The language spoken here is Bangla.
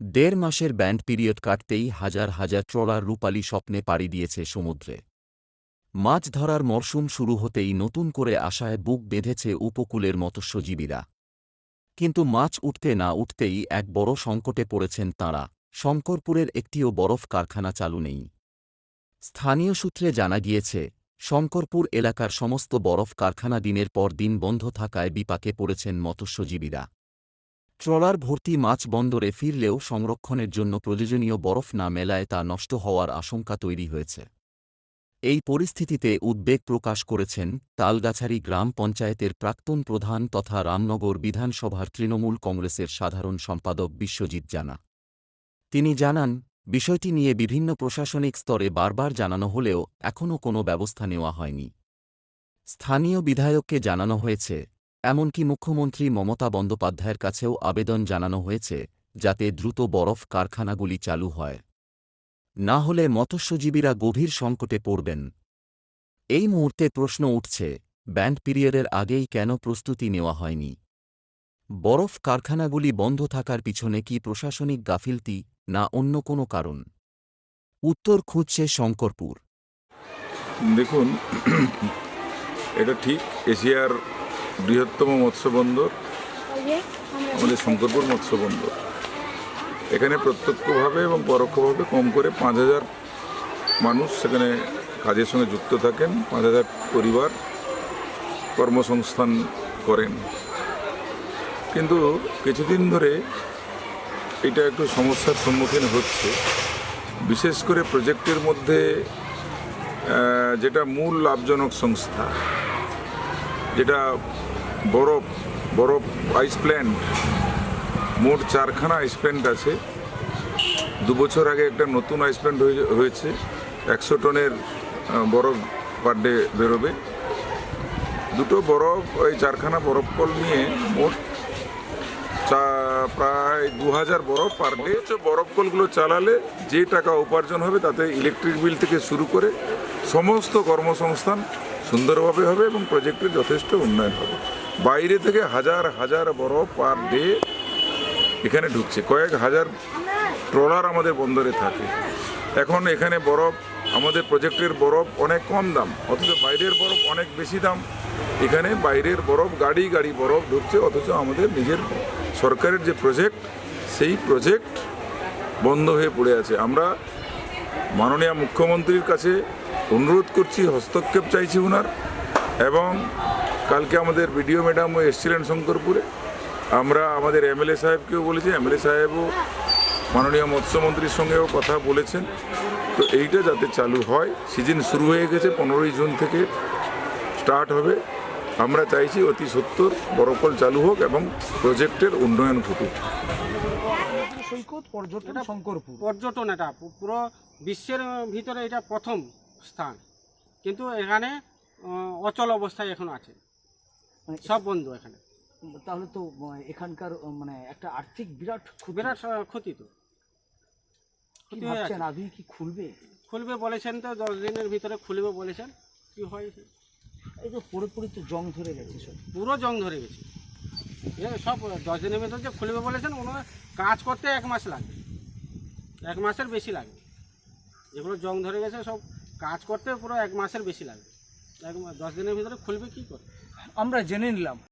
দেড় মাসের ব্যান্ড পিরিয়ড কাটতেই হাজার হাজার ট্রলার রূপালী স্বপ্নে পাড়ি দিয়েছে সমুদ্রে। মাছ ধরার মরশুম শুরু হতেই নতুন করে আশায় বুক বেঁধেছে উপকূলের মৎস্যজীবীরা। কিন্তু মাছ উঠতে না উঠতেই এক বড় সংকটে পড়েছেন তাঁরা। শঙ্করপুরের একটিও বরফ কারখানা চালু নেই। স্থানীয় সূত্রে জানা গিয়েছে, শঙ্করপুর এলাকার সমস্ত বরফ কারখানা দিনের পর দিন বন্ধ থাকায় বিপাকে পড়েছেন মৎস্যজীবীরা। ট্রলার ভর্তি মাছ বন্দরে ফিরলেও সংরক্ষণের জন্য প্রয়োজনীয় বরফ না মেলায় তা নষ্ট হওয়ার আশঙ্কা তৈরি হয়েছে। এই পরিস্থিতিতে উদ্বেগ প্রকাশ করেছেন তালগাছারি গ্রাম পঞ্চায়েতের প্রাক্তন প্রধান তথা রামনগর বিধানসভার তৃণমূল কংগ্রেসের সাধারণ সম্পাদক বিশ্বজিৎ জানা। তিনি জানান, বিষয়টি নিয়ে বিভিন্ন প্রশাসনিক স্তরে বারবার জানানো হলেও এখনও কোনো ব্যবস্থা নেওয়া হয়নি। স্থানীয় বিধায়ককে জানানো হয়েছে এমনকি মুখ্যমন্ত্রী মমতা বন্দ্যোপাধ্যায়ের কাছেও আবেদন জানানো হয়েছে, যাতে দ্রুত বরফ কারখানাগুলি চালু হয়। না হলে মৎস্যজীবীরা গভীর সংকটে পড়বেন। এই মুহূর্তে প্রশ্ন উঠছে, ব্যান্ড পিরিয়ডের আগেই কেন প্রস্তুতি নেওয়া হয়নি? বরফ কারখানাগুলি বন্ধ থাকার পিছনে কি প্রশাসনিক গাফিলতি, না অন্য কোনো কারণ? উত্তর খুঁজছে শঙ্করপুর। দেখুন, এটা ঠিক, এশিয়ার বৃহত্তম মৎস্য বন্দর আমাদের শঙ্করপুর মৎস্য বন্দর এখানে প্রত্যক্ষভাবে এবং পরোক্ষভাবে কম করে পাঁচ হাজার মানুষ সেখানে কাজের সঙ্গে যুক্ত থাকেন পাঁচ হাজার পরিবার কর্মসংস্থান করেন। কিন্তু কিছুদিন ধরে এটা একটু সমস্যার সম্মুখীন হচ্ছে। বিশেষ করে প্রজেক্টের মধ্যে যেটা মূল লাভজনক সংস্থা বরফ বরফ আইস প্ল্যান্ট মোট চারখানা আইস প্ল্যান্ট আছে। দু বছর আগে একটা নতুন আইস প্ল্যান্ট হয়ে- হয়েছে। একশো টনের বরফ পার ডে বেরোবে। দুটো বরফ, ওই চারখানা বরফ কল নিয়ে মোট চা- প্রায় দু হাজার বরফ পার ডে বরফ কলগুলো চালালে যে টাকা উপার্জন হবে তাতে ইলেকট্রিক বিল থেকে শুরু করে সমস্ত কর্মসংস্থান সুন্দরভাবে হবে এবং প্রজেক্টের যথেষ্ট উন্নয়ন হবে। বাইরে থেকে হাজার হাজার বরফ পার ডে এখানে ঢুকছে। কয়েক হাজার ট্রলার আমাদের বন্দরে থাকে। এখন এখানে বরফ, আমাদের প্রজেক্টের বরফ অনেক কম দাম, অথচ বাইরের বরফ অনেক বেশি দাম। এখানে বাইরের বরফ, গাড়ি গাড়ি বরফ ঢুকছে, অথচ আমাদের নিজের সরকারের যে প্রজেক্ট, সেই প্রজেক্ট বন্ধ হয়ে পড়ে আছে। আমরা মাননীয় মুখ্যমন্ত্রীর কাছে অনুরোধ করছি হস্তক্ষেপ চাইছি ওনার এবং কালকে আমাদের বিডিও ম্যাডামও এসেছিলেন শঙ্করপুরে। আমরা আমাদের এমএলএ সাহেবকেও বলেছি এমএলএ সাহেবও মাননীয় মৎস্যমন্ত্রীর সঙ্গেও কথা বলেছেন। তো এইটা যাতে চালু হয় সিজন শুরু হয়ে গেছে পনেরোই জুন থেকে স্টার্ট হবে। আমরা চাইছি অতি সত্তর বরফল চালু হোক এবং প্রজেক্টের উন্নয়ন ঘটুক। সৈকত পর্যটন শঙ্করপুর। পর্যটন এটা পুরো বিশ্বের ভিতরে এটা প্রথম। স্থান। কিন্তু এখানে অচল অবস্থায় এখন আছে। মানে সব বন্ধ এখানে। তাহলে তো এখানকার মানে একটা আর্থিক বিরাট। বিরাট ক্ষতি তো। ভাবছেন? আছে। কি খুলবে? খুলবে বলেছেন তো দশ দিনের ভিতরে খুলবে বলেছেন। কি হয়? এই তো পুরোপুরি তো জং ধরে গেছে সব। পুরো জং ধরে গেছে। সব দশ দিনের ভিতরে যে খুলবে বলেছেন ওনার কাজ করতে এক মাস লাগবে এক মাসের বেশি লাগবে যেগুলো জং ধরে গেছে সব কাজ করতে পুরো এক মাসের বেশি লাগবে। এক দশ দিনের ভিতরে খুলবে কি করে? আমরা জেনে নিলাম।